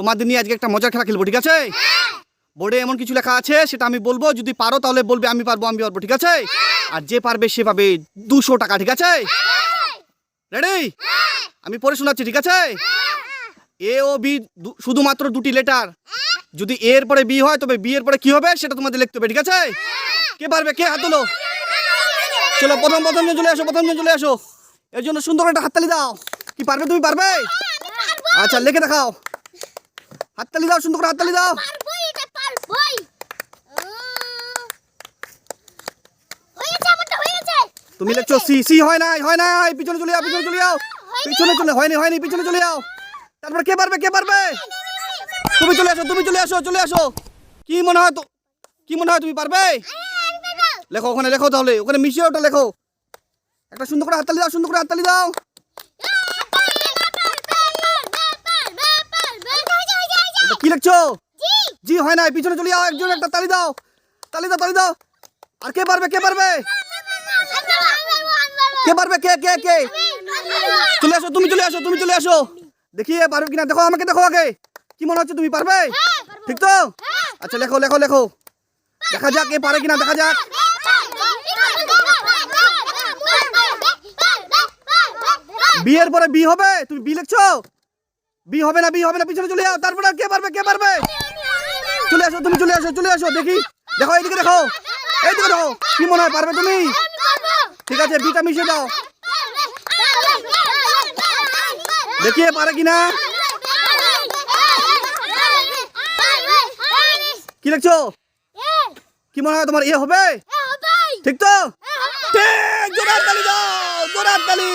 তোমাদের নিয়ে আজকে একটা মজার খেলা খেলব, ঠিক আছে? বোর্ডে এমন কিছু লেখা আছে, সেটা আমি বলব, যদি পারো তাহলে বলবে আমি পারব আমি পারব, ঠিক আছে? আর যে পারবে সে পাবে দুশো টাকা, ঠিক আছে? রেডি আমি পড়ে শোনাচ্ছি, ঠিক আছে? এ ও বি শুধুমাত্র দুটি লেটার যদি এর পরে বি হয়, তবে বি এর পরে কি হবে, সেটা তোমাদের লিখতে হবে, ঠিক আছে? কে পারবে? কে হাত তোলো? চলো, প্রথম প্রথম জন চলে আসো, প্রথম জন চলে আসো। এর জন্য সুন্দর একটা হাততালি দাও। কি পারবে তুমি? পারবে? আচ্ছা লিখে দেখাও। হাততালি দাও সুন্দর করে হাততালি দাও। পারবই এটা পারবই তুমি লিখছো সি সি হয় নাই হয় নাই পিছনে চলে যাও পিছনে চলে যাও। পিছনে চলে হয়নি হয়নি পিছনে চলে যাও। তারপর কে পারবে কে পারবে? তুমি চলে আসো তুমি চলে আসো চলে আসো। কি মনে হয় তো কি মনে হয় তুমি পারবে। লেখো ওখানে লেখো তাহলে ওখানে মিশিয়ে ওটা লেখো। একটা সুন্দর করে হাততালি দাও সুন্দর করে হাততালি দাও এটা কি লিখছো? জি। হয় নাই। পিছনে চলে যাও একজন একটা তালি দাও। তালি দাও তালি দাও। আর কে পারবে কে পারবে? কে পারবে কে কে কে? চলে আসো তুমি চলে আসো তুমি চলে আসো। দেখি পারবে কিনা। দেখো আমাকে দেখো আগে। কি মনে হচ্ছে তুমি পারবে? ঠিক তো? আচ্ছা লেখো লেখো লেখো। দেখা যাক এ পারে কিনা দেখা যাক। বিয়ের পরে বি হবে? তুমি বি লিখছো? বি হবে না, বি হবে না, পিছনে চলে যাও, তারপরে কে পারবে কে পারবে চলে আসো তুমি, চলে আসো চলে আসো, দেখি। দেখো, এইদিকে দেখো এইদিকে দেখো, কি মনে হয় পারবে তুমি? ঠিক আছে বিটা মিশিয়ে দাও। দেখি এ পারে কিনা? কি লিখছো? কি মনে হয় তোমার ইয়ে হবে? ঠিক তো? ঠিক জোরার তালি দাও জোরার তালি।